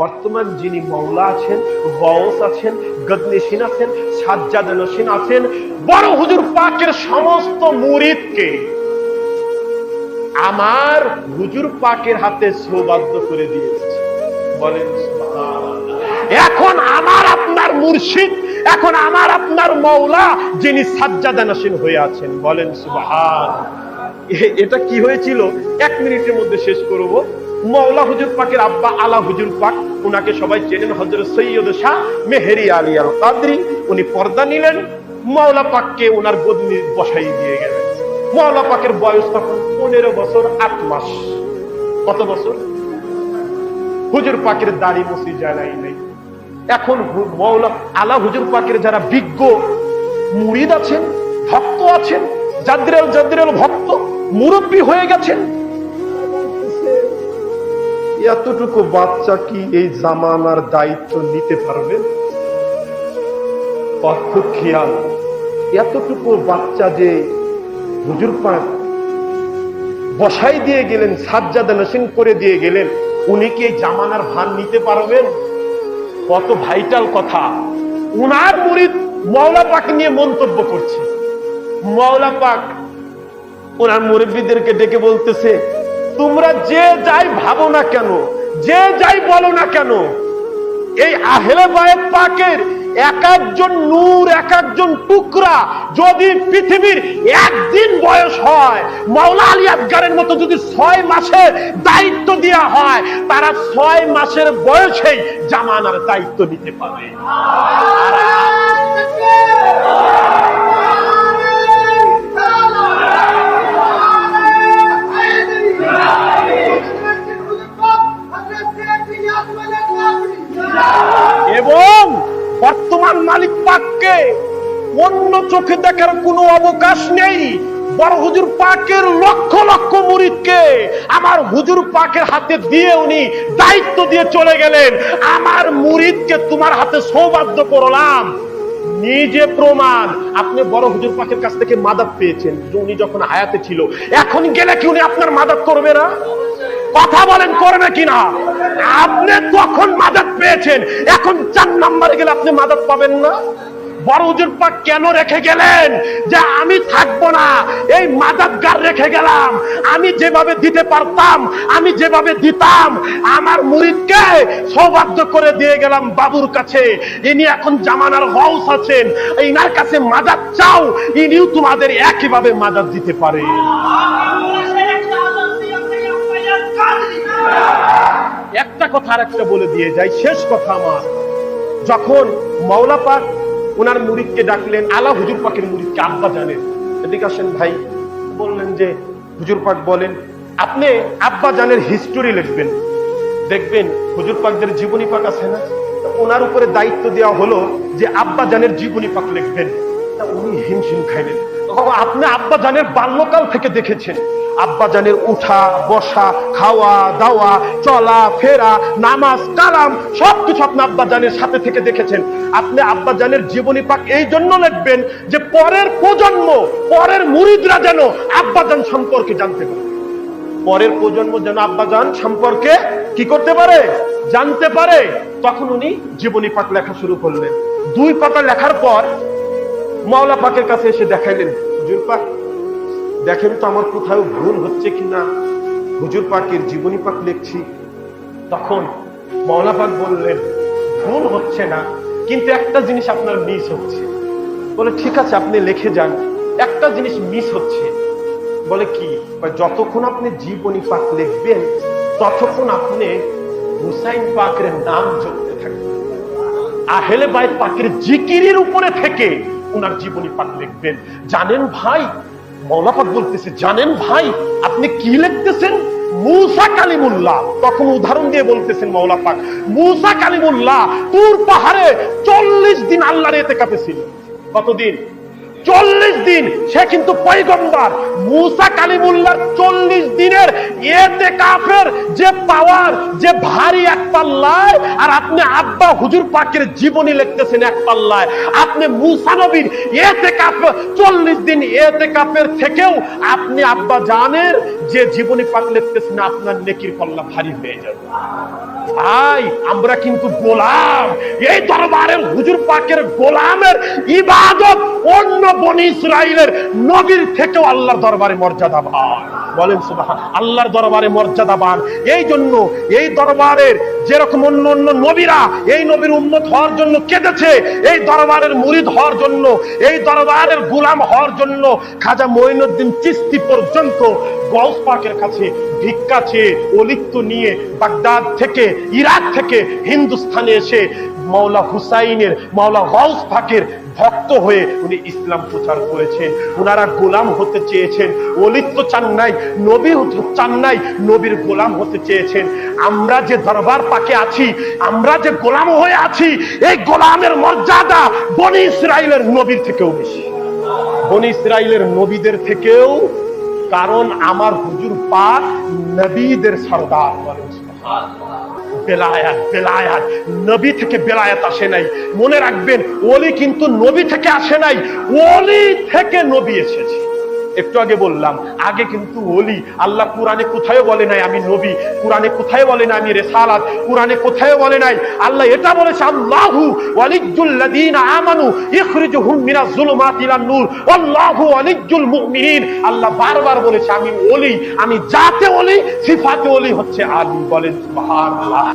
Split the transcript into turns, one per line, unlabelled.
বর্তমান যিনি মৌলা আছেন গৌস আছেন গদনেশিন আছেন, সাজ্জাদ নসিন আছেন, বড় হুজুর পাকের সমস্ত মুরিদকে আমার হুজুর পাকের হাতে সৌবাদ্য করে দিয়েছে। বলেন এখন আমার আপনার মুর্শিদ, এখন আমার আপনার মৌলা যিনি সাজ্জাদা নাসিন হয়ে আছেন, বলেন সুবহান এটা কি হয়েছিল? এক মিনিটের মধ্যে শেষ করব। মৌলা হুজুর পাকের আব্বা আলা হুজুর পাক, উনাকে সবাই চেনেন হজরত সৈয়দ শাহ মেহেরি আলী আল কাদরি উনি পর্দা নিলেন মৌলা পাককে ওনার গদনি বসাই দিয়ে গেলেন। মৌলা পাকের বয়স তখন পনেরো বছর, আট মাস। কত বছর? হুজুর পাকের দাড়ি মুসি জানাই নেই। এখন মৌলা আলা হুজুর পাকের যারা বিজ্ঞ মুরিদ আছেন, ভক্ত আছেন, জাদ্রেল জাদ্রেল ভক্ত, মুরব্বী হয়ে গেছেন এতটুকু বাচ্চা কি এই জামানার দায়িত্ব নিতে পারবে? খেয়াল। এতটুকু বাচ্চা যে হুজুর পাক বসাই দিয়ে গেলেন, সাজ্জাদা নসিন করে দিয়ে গেলেন, উনি কি এই জামানার ভান নিতে পারবেন? কত ভাইটাল কথা। উনার মুরিদ মৌলা পাক নিয়ে মন্তব্য করছে। মৌলা পাক, ওনার মুরব্বীদেরকে ডেকে বলতেছে তোমরা যে যাই ভাবো না কেন, যে যাই বলো না কেন, এই আহলে বায়েত পাকের এক একজন নূর, এক একজন টুকরা যদি পৃথিবীর একদিন বয়স হয়, মাওলা আলী আফগারের মতো যদি ছয় মাসের দায়িত্ব দেওয়া হয়, তারা ছয় মাসের বয়সেই জামানার দায়িত্ব নিতে পারে এবং বর্তমান মালিক পাককে অন্য চোখে দেখার কোনো অবকাশ নেই। বড় হুজুর পাকের লক্ষ লক্ষ মুরিদকে আমার হুজুর পাকের হাতে দিয়ে উনি দায়িত্ব দিয়ে চলে গেলেন। আমার মুরিদকে তোমার হাতে সৌভাগ্য করলাম। নিজে প্রমাণ, আপনি বড় হুজুর পাকের কাছ থেকে মাদাত পেয়েছেন। উনি যখন হায়াতে ছিল, এখন গেলে কি উনি আপনার মাদাত করবে না? কথা বলেন, করবে কিনা? আপনি তখন মাদাত পেয়েছেন? এখন চার নাম্বারে গেলে আপনি মাদাত পাবেন না? বড় পাক কেন রেখে গেলেন? যে আমি থাকব না। এই মাদাতগার রেখে গেলাম। আমি যেভাবে দিতে পারতাম, আমি যেভাবে দিতাম, আমার মুরিদকে সৌভাগ্য করে দিয়ে গেলাম বাবুর কাছে। ইনি এখন জামানার হাউস আছেন। ইনার কাছে মাদাত চাও, ইনিও তোমাদের একইভাবে মাদাত দিতে পারে। কথা আর একটা বলে দিয়ে যাই। শেষ কথা আমার। যখন মাওলা পাক ওনার মুরিদকে ডাকলেন, আলা হুজুর পাকের মুরিদকে আব্বা জানেন। এদিকে আসেন ভাই, বললেন যে, হুজুর পাক বলেন, আপনি আব্বা জানের হিস্টোরি লিখবেন। দেখবেন হুজুর পাকদের জীবনী পাক আছে না? ওনার উপরে দায়িত্ব দেওয়া হলো যে আব্বা জানের জীবনী পাক লিখবেন। তা উনি হিমশিম খাইলেন। আপনি আব্বা জানের বাল্যকাল থেকে দেখেছেন। আব্বা জানের উঠা, বসা, খাওয়া, দাওয়া, চলা, ফেরা, নামাজ, কালাম, সবকিছু আপনি আব্বা জানের সাথে থেকে দেখেছেন। আপনি আব্বা জানের জীবনী পাক এই জন্য লিখবেন যে পরের প্রজন্ম, পরের মুরিদরা যেন আব্বা জান সম্পর্কে জানতে পারে। পরের প্রজন্ম যেন আব্বাজান সম্পর্কে কি করতে পারে? জানতে পারে। তখন উনি জীবনী পাক লেখা শুরু করলেন। দুই পাতা লেখার পর মাওলা পাকের কাছে এসে দেখাইলেন, হুজুর পাক, দেখেন তো আমার কোথাও ভুল হচ্ছে কিনা? হুজুর পাকের জীবনী পাক লিখছি। তখন মাওলা পাক বললেন, ভুল হচ্ছে না, কিন্তু একটা জিনিস আপনার মিস হচ্ছে। বলে, ঠিক আছে, আপনি লিখে যান, একটা জিনিস মিস হচ্ছে। বলে, কি? যতক্ষণ আপনি জীবনী পাক লিখবেন, ততক্ষণ আপনি হুসাইন পাকের নাম জপতে থাকবেন। আহেলে বাইত পাকের জিকিরের উপরে থেকে ওনার জীবনী পাঠ লিখবেন। জানেন ভাই মৌলাপাক বলতেছে, জানেন ভাই, আপনি কি লিখতেছেন? মুসা কালিমুল্লাহ। তখন উদাহরণ দিয়ে বলতেছেন মৌলা পাক মুসা কালিমুল্লাহ, তুর পাহাড়ে চল্লিশ দিন আল্লাহর এতে কাপেছিল কতদিন? চল্লিশ দিন। সে কিন্তু পৈগম্বার মুসা কালিমুল্লার চল্লিশ দিনের এতে কাফের, যে পাওয়ার, যে ভারী এক পাল্লায়। আর আপনি আব্বা হুজুর পাকের জীবনী লিখতেছেন এক পাল্লায়। আপনি মুসা নবীর এতে কাপ চল্লিশ দিন এতে কাপের থেকেও আপনি আব্বা জানেন যে জীবনী পাক লিখতেছেন, আপনার নেকির পাল্লা ভারী হয়ে যাবে। ভাই, আমরা কিন্তু গোলাম। এই দরবারের হুজুর পাকের গোলামের ইবাদত অন্য বনি ইসরাইলের নবীর থেকেও আল্লাহর দরবারে মর্যাদা পান বলেন সুবহান আল্লাহর দরবারে মর্যাদাবান এই জন্য এই দরবারের যেরকম অন্য অন্য নবীরা এই নবীর উন্মত হওয়ার জন্য কেঁদেছে, এই দরবারের মুরিদ হওয়ার জন্য, এই দরবারের গোলাম হওয়ার জন্য খাজা মঈনুদ্দিন চিস্তি পর্যন্ত গলস পাকের কাছে ভিক্ষা চেয়ে অলিপ্ত নিয়ে বাগদাদ থেকে, ইরাক থেকে হিন্দুস্থানে এসে মাওলা হুসাইনের, মাওলা গলস পাকের ভক্ত হয়ে উনি ইসলাম প্রচার করেছেন। ওনারা গোলাম হতে চেয়েছেন। অলিপ্ত চান নাই নবী চান নাই নবীর গোলাম হতে চেয়েছেন। আমরা যে দরবার পাকে আছি, আমরা যে গোলাম হয়ে আছি, এই গোলামের মর্যাদা বনি ইসরায়েলের নবীর থেকেও বেশি। বনি ইসরায়েলের নবীদের থেকেও, কারণ আমার হুজুর পাক নবীদের সর্দার। বেলায়াত বেলায়াত। নবী থেকে বেলায়াত আসে নাই। মনে রাখবেন, ওলি কিন্তু নবী থেকে আসে নাই। ওলি থেকে নবী এসেছে। একটু আগে বললাম, আগে কিন্তু ওলি, আল্লাহ কোরআনে কোথায় বলে নাই আমি নবী, কোরআনে কোথায় বলে না আমি রেসালাত, কোরআনে কোথায় বলে নাই। আল্লাহ এটা বলেছে, আল্লাহু ওয়ালিজ্জুল্লাযীনা আমানু ইখরিজুহুম মিনাজ যুলুমাতি ইলান নূর, আল্লাহু ওয়ালিজ্জুল মুমিনিন। আল্লাহ বারবার বলেছে, আমি ওলি, আমি জাতে ওলি, সিফাতে ওলি হচ্ছে আলী। বলেন সুবহানাল্লাহ।